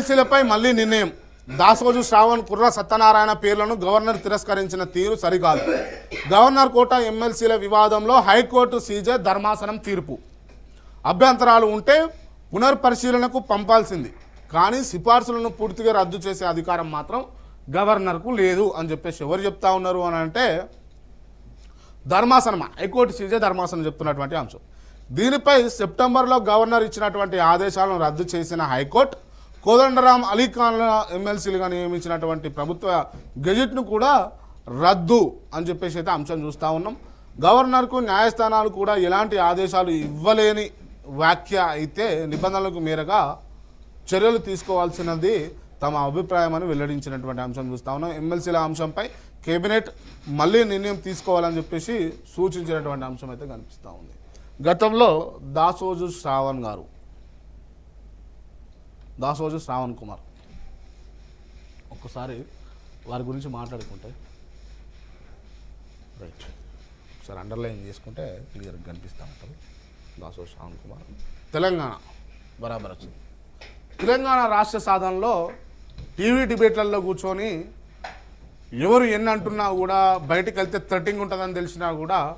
ఎమ్మెల్సీలపై మళ్ళీ నిర్ణయం. దాసోజు శ్రావణ్ కుర్ర సత్యనారాయణ పేర్లను గవర్నర్ తిరస్కరించిన తీరు సరికాదు. గవర్నర్ కోట ఎమ్మెల్సీల వివాదంలో హైకోర్టు సీజే ధర్మాసనం తీర్పు. అభ్యంతరాలు ఉంటే పునర్పరిశీలనకు పంపాల్సింది. కానీ సిఫార్సులను పూర్తిగా రద్దు చేసే అధికారం మాత్రం గవర్నర్కు లేదు అని చెప్పేసి ఎవరు చెప్తా ఉన్నారు అని అంటే ధర్మాసనం హైకోర్టు సీజే ధర్మాసనం చెప్తున్నటువంటి అంశం. దీనిపై సెప్టెంబర్లో గవర్నర్ ఇచ్చినటువంటి ఆదేశాలను రద్దు చేసిన హైకోర్టు కోదండరాం అలీఖాన్ ఎమ్మెల్సీలుగా నియమించినటువంటి ప్రభుత్వ గెజిట్ను కూడా రద్దు అని చెప్పేసి అయితే అంశం చూస్తూ ఉన్నాం. గవర్నర్కు న్యాయస్థానాలు కూడా ఎలాంటి ఆదేశాలు ఇవ్వలేని వ్యాఖ్య అయితే నిబంధనలకు మేరగా చర్యలు తీసుకోవాల్సినది తమ అభిప్రాయం అని వెల్లడించినటువంటి అంశం చూస్తా ఉన్నాం. ఎమ్మెల్సీల అంశంపై కేబినెట్ మళ్ళీ నిర్ణయం తీసుకోవాలని చెప్పేసి సూచించినటువంటి అంశం అయితే కనిపిస్తూ ఉంది. గతంలో దాసోజు శ్రావణ్ గారు దాసోజు శ్రావణ్ కుమార్. ఒక్కసారి వారి గురించి మాట్లాడుకుంటే. రైట్. ఒకసారి అండర్లైన్ చేసుకుంటే క్లియర్గా కనిపిస్తూ ఉంటుంది. దాసోజు శ్రావణ్ కుమార్. తెలంగాణ. బరాబర్ వచ్చింది. తెలంగాణ రాష్ట్ర సాధనలో టీవీ డిబేట్లలో కూర్చొని ఎవరు ఎన్ని అంటున్నా కూడా బయటికి వెళ్తే థ్రెటింగ్ ఉంటుందని తెలిసినా కూడా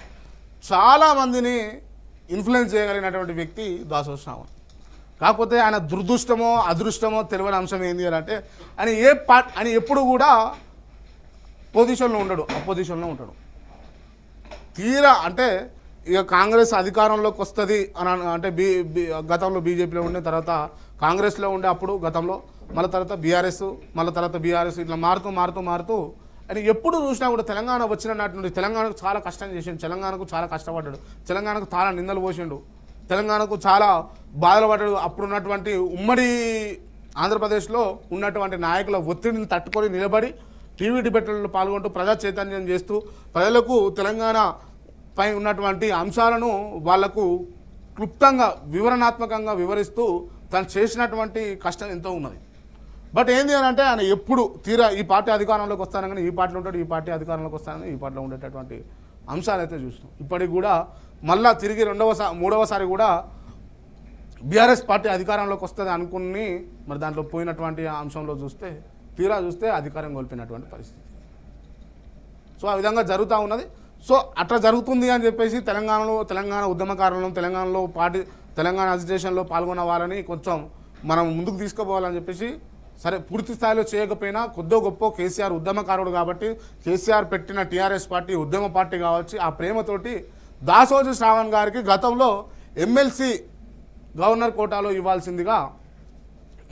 చాలామందిని ఇన్ఫ్లుయెన్స్ చేయగలిగినటువంటి వ్యక్తి దాసో శ్రావణ్. కాకపోతే ఆయన దురదృష్టమో అదృష్టమో తెలియని అంశం ఏంది అని అంటే ఆయన ఏ పార్ట్ ఆయన ఎప్పుడు కూడా పొజిషన్లో ఉండడు అపోజిషన్లో ఉంటాడు. తీరా అంటే ఇక కాంగ్రెస్ అధికారంలోకి వస్తుంది అని అంటే బీ- గతంలో బీజేపీలో ఉండే తర్వాత కాంగ్రెస్లో ఉండే అప్పుడు గతంలో మళ్ళీ తర్వాత బీఆర్ఎస్ మళ్ళీ తర్వాత బీఆర్ఎస్ ఇట్లా మారుతూ మారుతూ మారుతూ అని ఎప్పుడు చూసినా కూడా తెలంగాణ వచ్చిన నాటి నుండి తెలంగాణకు చాలా కష్టం చేసిండు తెలంగాణకు చాలా కష్టపడ్డాడు తెలంగాణకు చాలా నిందలు పోసిండు తెలంగాణకు చాలా బాధలు పడ్డాడు. అప్పుడు ఉన్నటువంటి ఉమ్మడి ఆంధ్రప్రదేశ్లో ఉన్నటువంటి నాయకుల ఒత్తిడిని తట్టుకొని నిలబడి టీవీ డిబేట్లలో పాల్గొంటూ ప్రజా చైతన్యం చేస్తూ ప్రజలకు తెలంగాణ పై ఉన్నటువంటి అంశాలను వాళ్ళకు క్లుప్తంగా వివరణాత్మకంగా వివరిస్తూ తను చేసినటువంటి కష్టం ఎంతో ఉన్నది. బట్ ఏంది అని అంటే ఆయన ఎప్పుడు తీరా ఈ పార్టీ అధికారంలోకి వస్తానని ఈ పార్టీలో ఉంటాడు ఈ పార్టీ అధికారంలోకి వస్తానని ఈ పార్టీలో ఉండేటటువంటి అంశాలు అయితే చూసినాం. ఇప్పటికి కూడా మళ్ళా తిరిగి రెండవసారి మూడవసారి కూడా బీఆర్ఎస్ పార్టీ అధికారంలోకి వస్తుంది అనుకుని మరి దాంట్లో పోయినటువంటి అంశంలో చూస్తే తీరా చూస్తే అధికారం కోల్పోయినటువంటి పరిస్థితి. సో ఆ విధంగా జరుగుతూ ఉన్నది. సో అట్లా జరుగుతుంది అని చెప్పేసి తెలంగాణలో తెలంగాణ ఉద్యమకారులను తెలంగాణలో పార్టీ తెలంగాణ అజిటేషన్లో పాల్గొన్న వాళ్ళని కొంచెం మనం ముందుకు తీసుకుపోవాలని చెప్పేసి సరే పూర్తి స్థాయిలో చేయకపోయినా కొద్దో గొప్ప కేసీఆర్ ఉద్యమకారుడు కాబట్టి కేసీఆర్ పెట్టిన టీఆర్ఎస్ పార్టీ ఉద్యమ పార్టీ కావచ్చు ఆ ప్రేమతోటి దాసోజు శ్రావణ్ గారికి గతంలో ఎమ్మెల్సీ గవర్నర్ కోటాలో ఇవ్వాల్సిందిగా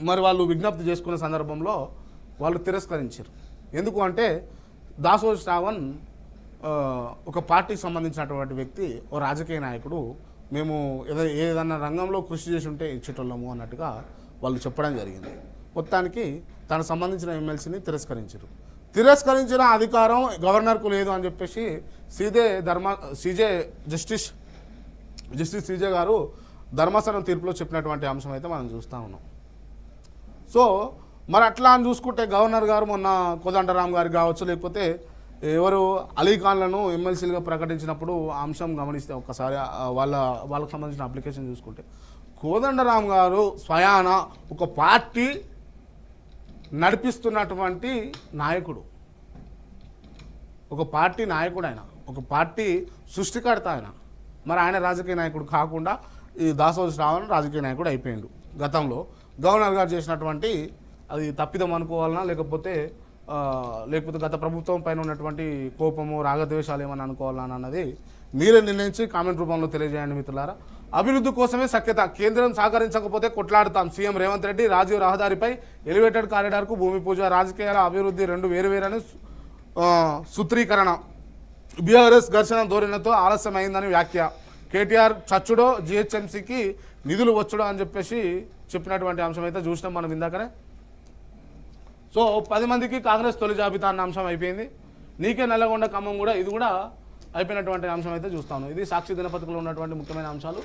మరి వాళ్ళు విజ్ఞప్తి చేసుకున్న సందర్భంలో వాళ్ళు తిరస్కరించారు. ఎందుకు అంటే దాసో శ్రావణ్ ఒక పార్టీకి సంబంధించినటువంటి వ్యక్తి ఓ రాజకీయ నాయకుడు మేము ఏదో ఏదన్నా రంగంలో కృషి చేసి ఉంటే ఇచ్చేటోళ్ళము అన్నట్టుగా వాళ్ళు చెప్పడం జరిగింది. మొత్తానికి తనకు సంబంధించిన ఎమ్మెల్సీని తిరస్కరించారు. తిరస్కరించిన అధికారం గవర్నర్కు లేదు అని చెప్పేసి సీదే ధర్మ సీజే జస్టిస్ జస్టిస్ సీజే గారు ధర్మాసనం తీర్పులో చెప్పినటువంటి అంశం అయితే మనం చూస్తూ ఉన్నాం. సో మరి అట్లా అని చూసుకుంటే గవర్నర్ గారు మొన్న కోదండరామ్ గారికి కావచ్చు లేకపోతే ఎవరు అలీఖాన్లను ఎమ్మెల్సీలుగా ప్రకటించినప్పుడు అంశం గమనిస్తే ఒకసారి వాళ్ళ వాళ్ళకి సంబంధించిన అప్లికేషన్ చూసుకుంటే కోదండరామ్ గారు స్వయాన ఒక పార్టీ నడిపిస్తున్నటువంటి నాయకుడు. ఒక పార్టీ నాయకుడు ఆయన. ఒక పార్టీ సృష్టికర్త ఆయన. మరి ఆయన రాజకీయ నాయకుడు కాకుండా ఈ దాసోజు శ్రావణ్ రాజకీయ నాయకుడు అయిపోయిండు. గతంలో గవర్నర్ గారు చేసినటువంటి అది తప్పిదం అనుకోవాలన్నా లేకపోతే లేకపోతే గత ప్రభుత్వం పైన ఉన్నటువంటి కోపము రాగద్వేషాలు ఏమని అనుకోవాలా అన్నది మీరే నిర్ణయించి కామెంట్ రూపంలో తెలియజేయండి మిత్రులారా. అభివృద్ధి కోసమే సఖ్యత. కేంద్రం సహకరించకపోతే కొట్లాడుతాం. సీఎం రేవంత్ రెడ్డి రాజీవ్ రహదారిపై ఎలివేటెడ్ కారిడార్కు భూమి పూజ రాజకీయాల అభివృద్ధి రెండు వేరువేరని సూత్రీకరణ. బీఆర్ఎస్ ఘర్షణ ధోరణితో ఆలస్యమైందని వ్యాఖ్య. కేటీఆర్ చచ్చుడో జిహెచ్ఎంసీకి నిధులు వచ్చుడో అని చెప్పేసి చెప్పినటువంటి అంశం అయితే చూసినాం మనం ఇందాకనే. సో పది మందికి కాంగ్రెస్ తొలి జాబితా అన్న అంశం అయిపోయింది. నీకే నల్లగొండ ఖమ్మం కూడా ఇది కూడా అయిపోయినటువంటి అంశం అయితే చూస్తాను ఇది సాక్షి దినపత్రికలో ఉన్నటువంటి ముఖ్యమైన అంశాలు.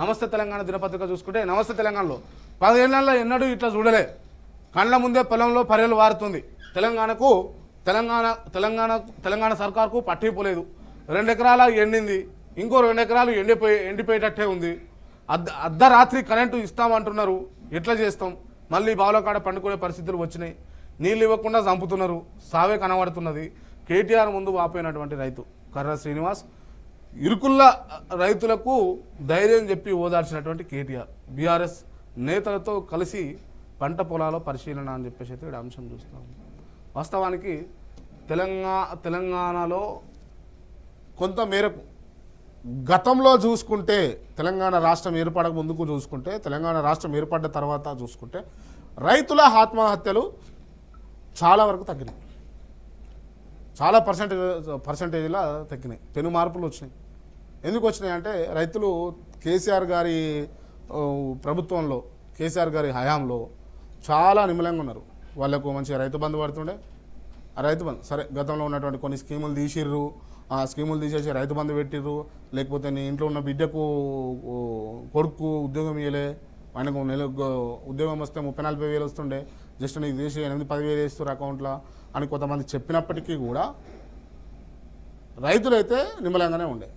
నమస్తే తెలంగాణ దినపత్రిక చూసుకుంటే నమస్తే తెలంగాణలో. పదేళ్ళలో ఎన్నడూ ఇట్లా చూడలే. కళ్ళ ముందే పొలంలో పర్యలు వారుతుంది. తెలంగాణకు తెలంగాణ తెలంగాణ తెలంగాణ సర్కార్కు పట్టిపోలేదు రెండు ఎకరాల ఎండింది. ఇంకో రెండు ఎకరాలు ఎండిపోయి ఎండిపోయేటట్టే ఉంది. అర్ధ అర్ధరాత్రి కరెంటు ఇస్తామంటున్నారు. ఎట్లా చేస్తాం? మళ్ళీ బావుల కాడ పండుకునే పరిస్థితులు వచ్చినాయి. నీళ్ళు ఇవ్వకుండా చంపుతున్నారు. సావే కనబడుతున్నది. కేటీఆర్ ముందు వాపోయినటువంటి రైతు కర్ర శ్రీనివాస్. ఇరుకుల్ల రైతులకు ధైర్యం చెప్పి ఓదార్చినటువంటి కేటీఆర్. బీఆర్ఎస్ నేతలతో కలిసి పంట పొలాల పరిశీలన అని చెప్పేసి అయితే అంశం చూస్తున్నాం. వాస్తవానికి తెలంగాణ తెలంగాణలో కొంత మేరకు గతంలో చూసుకుంటే తెలంగాణ రాష్ట్రం ఏర్పడక ముందుకు చూసుకుంటే తెలంగాణ రాష్ట్రం ఏర్పడ్డ తర్వాత చూసుకుంటే రైతుల ఆత్మహత్యలు చాలా వరకు తగ్గినాయి. చాలా పర్సెంటేజ్ పర్సంటేజ్లా తగ్గినాయి. పెను మార్పులు వచ్చినాయి. ఎందుకు వచ్చినాయి అంటే రైతులు కేసీఆర్ గారి ప్రభుత్వంలో కేసీఆర్ గారి హయాంలో చాలా నిమ్మలంగా ఉన్నారు. వాళ్ళకు మంచిగా రైతు బంధు పడుతుండే. రైతు బంధు సరే గతంలో ఉన్నటువంటి కొన్ని స్కీములు తీసిర్రు. ఆ స్కీములు తీసేసి రైతు బంధు పెట్టిర్రు. లేకపోతే నీ ఇంట్లో ఉన్న బిడ్డకు కొడుకు ఉద్యోగం ఇవ్వలే ఆయనకు నెల ఉద్యోగం వస్తే ముప్పై నలభై వేలు వస్తుండే. జస్ట్ నీకు తీసి ఎనిమిది పదివేలు వేస్తారు అకౌంట్లో అని కొంతమంది చెప్పినప్పటికీ కూడా రైతులైతే నిమ్మలంగానే ఉండే.